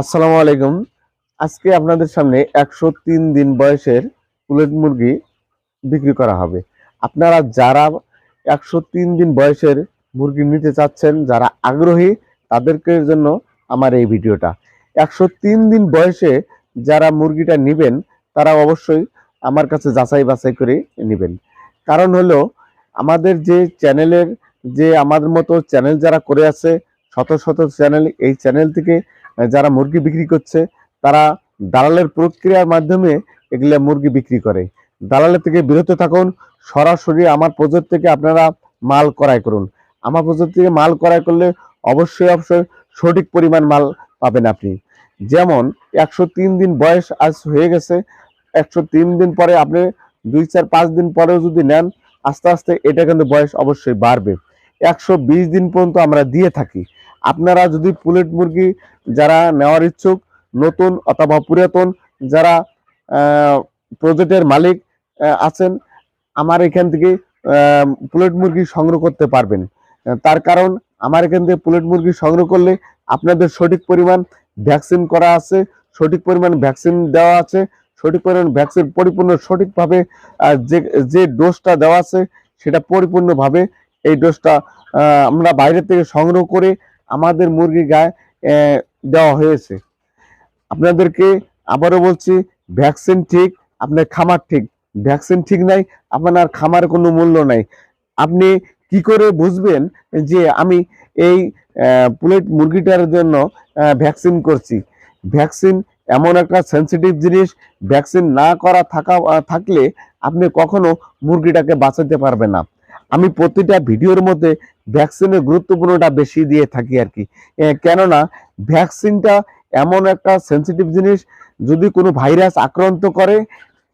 আসসালামু আলাইকুম। আজকে আপনাদের সামনে একশো তিন দিন বয়সের পুলেট মুরগি বিক্রি করা হবে। আপনারা যারা একশো তিন দিন বয়সের মুরগি নিতে চাচ্ছেন, যারা আগ্রহী, তাদেরকে জন্য আমার এই ভিডিওটা। একশো তিন দিন বয়সে যারা মুরগিটা নেবেন, তারা অবশ্যই আমার কাছে যাচাই বাছাই করে নেবেন। কারণ হলো, আমাদের যে চ্যানেলের, যে আমাদের মতো চ্যানেল যারা করে আছে, শত শত চ্যানেল, এই চ্যানেল থেকে যারা মুরগি বিক্রি করছে, তারা দালালের প্রক্রিয়ার মাধ্যমে এগুলো মুরগি বিক্রি করে। দালালের থেকে বিরত থাকুন, সরাসরি আমার প্রজেক্ট থেকে আপনারা মাল ক্রয় করুন। আমার প্রজেক্ট থেকে মাল ক্রয় করলে অবশ্যই অবশ্যই সঠিক পরিমাণ মাল পাবেন আপনি। যেমন, একশো তিন দিন বয়স আজ হয়ে গেছে, একশো তিন দিন পরে আপনি দুই চার পাঁচ দিন পরেও যদি নেন, আস্তে আস্তে এটা কিন্তু বয়স অবশ্যই বাড়বে। একশো বিশ দিন পর্যন্ত আমরা দিয়ে থাকি। আপনারা যদি পুলেট মুরগি যারা নেওয়ার ইচ্ছুক, নতুন অথবা পুরাতন যারা প্রজেক্টের মালিক আছেন, আমার এখান থেকে পুলেট মুরগি সংগ্রহ করতে পারবেন। তার কারণ আমার এখান থেকে পুলেট মুরগি সংগ্রহ করলে আপনাদের সঠিক পরিমাণ ভ্যাকসিন করা আছে, সঠিক পরিমাণ ভ্যাকসিন দেওয়া আছে, সঠিক পরিমাণ ভ্যাকসিন পরিপূর্ণ সঠিকভাবে যে যে ডোজটা দেওয়া আছে, সেটা পরিপূর্ণভাবে এই ডোজটা আমরা বাইরে থেকে সংগ্রহ করে আমাদের মুরগি গায়ে দেওয়া হয়েছে। আপনাদেরকে আবারও বলছি ভ্যাকসিন ঠিক, আপনার খামার ঠিক। ভ্যাকসিন ঠিক নাই, আপনার খামার কোনো মূল্য নাই। আপনি কি করে বুঝবেন যে আমি এই পুলেট মুরগিটার জন্য ভ্যাকসিন করছি? ভ্যাকসিন এমন একটা সেন্সিটিভ জিনিস ভ্যাকসিন না করা থাকা, থাকলে আপনি কখনো মুরগিটাকে বাঁচাতে পারবেন না। আমি প্রতিটা ভিডিওর মধ্যে ভ্যাকসিনের গুরুত্বপূর্ণটা বেশি দিয়ে থাকি আর কি। কেননা ভ্যাকসিনটা এমন একটা সেন্সিটিভ জিনিস, যদি কোনো ভাইরাস আক্রান্ত করে,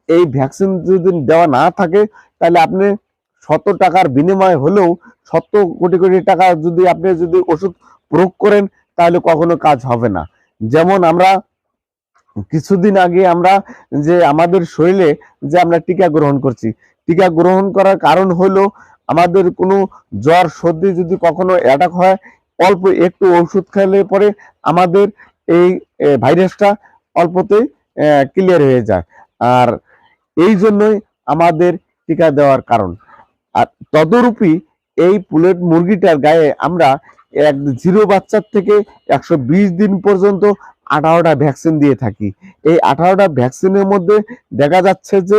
এই ভ্যাকসিন যদি দেওয়া না থাকে, তাহলে আপনি শত টাকার বিনিময়ে হলেও শত কোটি কোটি টাকা যদি আপনি যদি ওষুধ প্রয়োগ করেন, তাহলে কখনো কাজ হবে না। যেমন আমরা কিছুদিন আগে আমরা যে আমাদের শরীরে যে আমরা টিকা গ্রহণ করছি, টিকা গ্রহণ করার কারণ হলো আমাদের কোনো জ্বর, সর্দি যদি কখনো অ্যাটাক হয়, অল্প একটু ওষুধ খেলে পরে আমাদের এই ভাইরাসটা অল্পতেই ক্লিয়ার হয়ে যায়। আর এই জন্যই আমাদের টিকা দেওয়ার কারণ। আর তদরূপী এই পুলেট মুরগিটার গায়ে আমরা এক জিরো বাচ্চার থেকে একশো বিশ দিন পর্যন্ত আঠারোটা ভ্যাকসিন দিয়ে থাকি। এই আঠারোটা ভ্যাকসিনের মধ্যে দেখা যাচ্ছে যে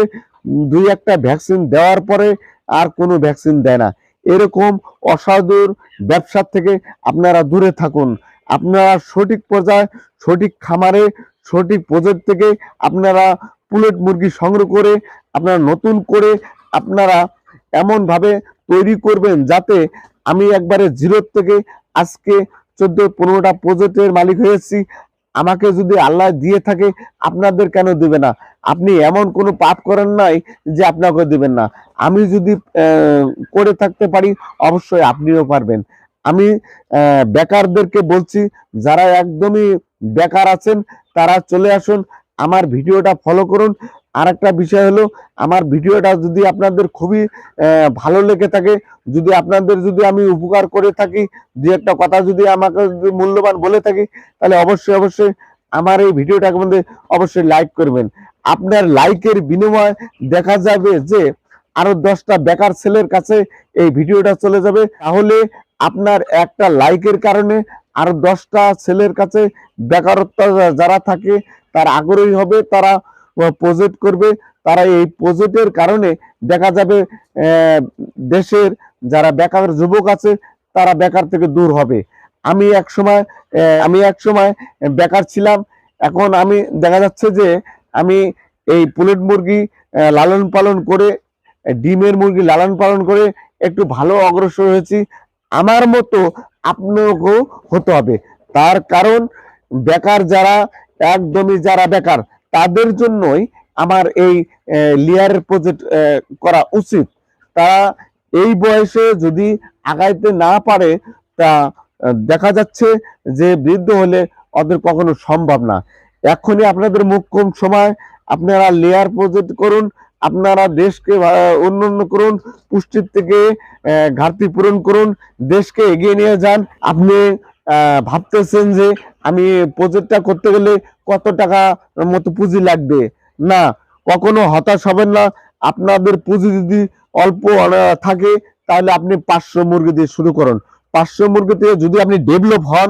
দুই একটা ভ্যাকসিন দেওয়ার পরে আর কোনো ভ্যাকসিন দেয় না। এরকম অসাধুর ব্যবসার থেকে আপনারা দূরে থাকুন। আপনারা সঠিক পর্যায়ে, সঠিক খামারে, সঠিক প্রজেক্ট থেকে আপনারা পুলেট মুরগি সংগ্রহ করে, আপনারা নতুন করে আপনারা এমনভাবে তৈরি করবেন যাতে আমি একবারে জিরোর থেকে আজকে চোদ্দ, পনেরোটা প্রজেক্টের মালিক হয়েছি। আমাকে যদি আল্লাহ দিয়ে থাকে, আপনাদের কেন দিবে না? আপনি এমন কোনো পাপ করেন নাই যে আপনাকে দিবেন না। আমি যদি করে থাকতে পারি, অবশ্যই আপনিও পারবেন। আমি বেকারদেরকে বলছি, যারা একদমই বেকার আছেন, তারা চলে আসুন, আমার ভিডিওটা ফলো করুন। আর একটা বিষয় হলো, আমার ভিডিওটা যদি আপনাদের খুবই ভালো লেগে থাকে, যদি আপনাদের যদি আমি উপকার করে থাকি, দু একটা কথা যদি আমাকে মূল্যবান বলে থাকি, তাহলে অবশ্যই অবশ্যই আমার এই ভিডিওটাকে মধ্যে অবশ্যই লাইক করবেন। আপনার লাইকের বিনিময়ে দেখা যাবে যে, আরও দশটা বেকার ছেলের কাছে এই ভিডিওটা চলে যাবে। তাহলে আপনার একটা লাইকের কারণে আরও দশটা ছেলের কাছে বেকারত্ব যারা থাকে, তার আগ্রহী হবে, তারা প্রজেক্ট করবে, তারা এই প্রজেক্টের কারণে দেখা যাবে দেশের যারা বেকার যুবক আছে, তারা বেকার থেকে দূর হবে। আমি এক সময় আমি এক সময় বেকার ছিলাম, এখন আমি দেখা যাচ্ছে যে আমি এই পুলেট মুরগি লালন পালন করে, ডিমের মুরগি লালন পালন করে একটু ভালো অগ্রসর হয়েছি। আমার মতো আপনাকেও হতে হবে। তার কারণ বেকার যারা, একদমই যারা বেকার তাদের জন্যই আমার এই লিয়ারের প্রজেক্ট করা উচিত। তারা এই বয়সে যদি আগাইতে না পারে, তা দেখা যাচ্ছে যে বৃদ্ধ হলে ওদের কখনো সম্ভব না। এখনই আপনাদের মুখ কম সময়, আপনারা লেয়ার প্রজেক্ট করুন, আপনারা দেশকে উন্নয়ন করুন, পুষ্টির থেকে ঘাটতি পূরণ করুন, দেশকে এগিয়ে নিয়ে যান। আপনি ভাবতেছেন যে আমি প্রজেক্টটা করতে গেলে কত টাকা মতো পুঁজি লাগবে? না, কখনো হতাশ হবেন না। আপনাদের পুঁজি যদি অল্প থাকে, তাহলে আপনি পাঁচশো মুরগি দিয়ে শুরু করুন। পাঁচশো মুরগি থেকে যদি আপনি ডেভেলপ হন,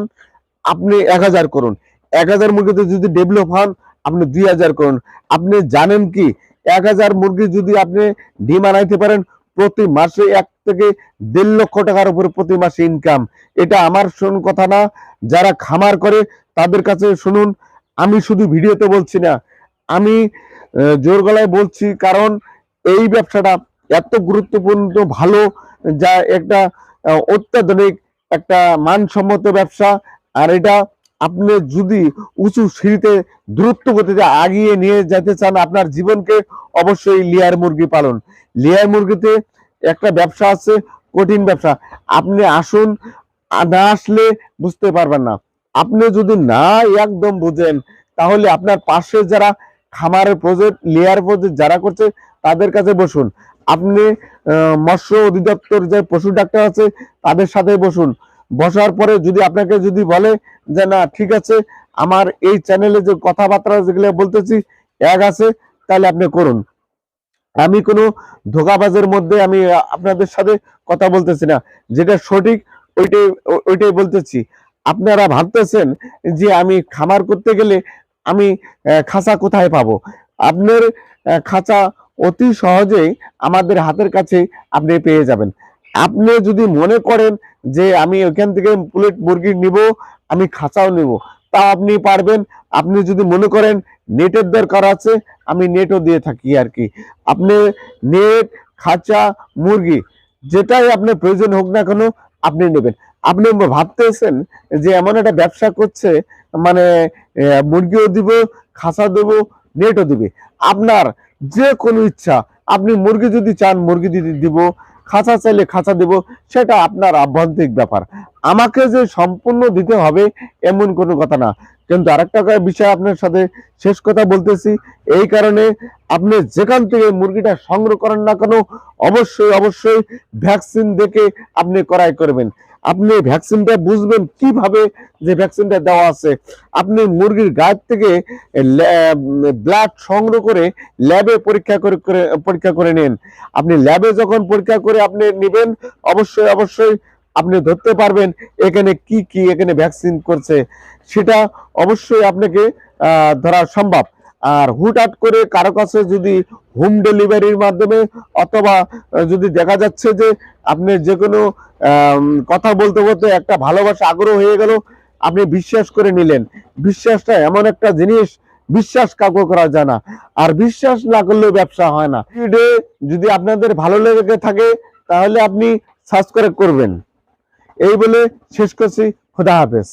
আপনি এক হাজার করুন। এক হাজার মুরগিতে যদি ডেভেলপ হন, আপনি দুই হাজার করুন। আপনি জানেন কি, এক হাজার মুরগি যদি আপনি ডিম আনাইতে পারেন প্রতি মাসে এক থেকে দেড় লক্ষ টাকার উপরে প্রতি মাসে ইনকাম এটা আমার শুন কথা না, যারা খামার করে তাদের কাছে শুনুন, আমি শুধু ভিডিওতে বলছি না, আমি জোর গলায় বলছি, কারণ এই ব্যবসাটা এত গুরুত্বপূর্ণ, ভালো, যা একটা, অত্যাধুনিক, একটা মানসম্মত ব্যবসা, আর এটা আপনি যদি উঁচু সিঁড়িতে দ্রুত গতিতে আগিয়ে নিয়ে যেতে চান, আপনার জীবনকে অবশ্যই লেয়ার মুরগি পালন। লেয়ার মুরগিতে একটা ব্যবসা আছে, কঠিন ব্যবসা। আপনি আসুন, না আসলে বুঝতে পারবেন না। আপনি যদি না একদম বুঝেন, তাহলে আপনার পাশে যারা খামারের প্রজেক্ট লেয়ার প্রজেক্ট যারা করছে, তাদের কাছে বসুন। আপনি মৎস্য অধিদপ্তর যে পশু ডাক্তার আছে, তাদের সাথে বসুন। বসার পরে যদি আপনাকে যদি বলে যে না, ঠিক আছে, আমার এই চ্যানেলে যে কথাবার্তা যেগুলো বলতেছি, এক আছে, তাহলে আপনি করুন। আমি কোনো ধোকাবাজের মধ্যে আমি আপনাদের সাথে কথা বলতেছি না। যেটা সঠিক, ওইটাই ওইটাই বলতেছি। আপনারা ভাবতেছেন যে আমি খামার করতে গেলে আমি খাঁচা কোথায় পাবো? আপনার খাঁচা অতি সহজেই আমাদের হাতের কাছে আপনি পেয়ে যাবেন। আপনি যদি মনে করেন যে আমি ওইখান থেকে প্লেট মুরগি নিব, আমি খাঁচাও নিব তা আপনি পারবেন। আপনি যদি মনে করেন নেটের দরকার আছে, আমি নেটও দিয়ে থাকি আর কি। আপনি নেট, খাঁচা, মুরগি, যেটাই আপনার প্রয়োজন হোক না কেন, আপনি নেবেন। আপনি ভাবতেছেন যে এমন একটা ব্যবসা করছে মানে মুরগিও দিব, খাঁচা দেবো, নেটও দিবে। আপনার যে কোনো ইচ্ছা, আপনি মুরগি যদি চান, মুরগি দিতে দিব খাঁচা চাইলে খাঁচা দেব, সেটা আপনার আভ্যন্তরিক ব্যাপার। আমাকে যে সম্পূর্ণ দিতে হবে এমন কোনো কথা না। কিন্তু আরেকটা বিষয় আপনার সাথে শেষ কথা বলতেছি। এই কারণে আপনি যেখান থেকে মুরগিটা সংগ্রহ করেন না কেন, অবশ্যই অবশ্যই ভ্যাকসিন দেখে আপনি করাই করবেন। আপনি ভ্যাকসিনটা বুঝবেন কীভাবে যে ভ্যাকসিনটা দেওয়া আছে। আপনি মুরগির গায়ের থেকে ব্লাড সংগ্রহ করে ল্যাবে পরীক্ষা করে পরীক্ষা করে নেন। আপনি ল্যাবে যখন পরীক্ষা করে আপনি নেবেন, অবশ্যই অবশ্যই আপনি ধরতে পারবেন এখানে কি কি এখানে ভ্যাকসিন করছে। সেটা অবশ্যই আপনাকে ধরা সম্ভব। আর হুটহাট করে কারও কাছে যদি হোম ডেলিভারির মাধ্যমে অথবা যদি দেখা যাচ্ছে যে আপনি যে কোনো কথা বলতে বলতে একটা ভালোবাসা, আগ্রহ হয়ে গেল, আপনি বিশ্বাস করে নিলেন। বিশ্বাসটা এমন একটা জিনিস, বিশ্বাস কাউকে করা যায় না। আর বিশ্বাস না করলেও ব্যবসা হয় না। ভিডিও যদি আপনাদের ভালো লেগে থাকে, তাহলে আপনি সাবস্ক্রাইব করবেন। এই বলে শেষ করছি। খোদা হাফেজ।